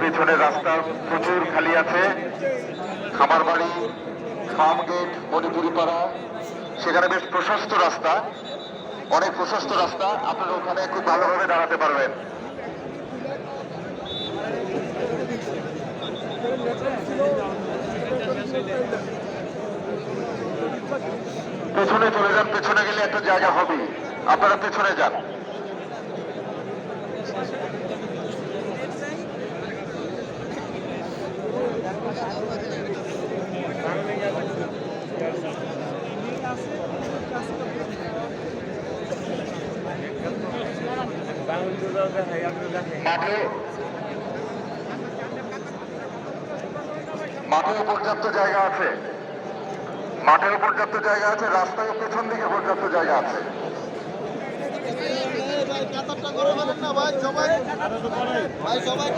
পেছনের রাস্তা প্রচুর খালি আছে। খামার বাড়ি ফার্ম গেট মণিপুরি পাড়া সেখানে বেশ প্রশস্ত রাস্তা। অনেক প্রশস্ত রাস্তা। আপনারা ওখানে খুব ভালোভাবে দাঁড়াতে পারবেন। পেছনে চলে যান, পেছনে গেলে একটা জায়গা হবে। আপনারা পেছনে যান। মাঠে মাঠেও পর্যাপ্ত জায়গা আছে। মাঠেও পর্যাপ্ত জায়গা আছে রাস্তায় পেছন দিকে পর্যাপ্ত জায়গা আছে। ভাই সবাই সবাই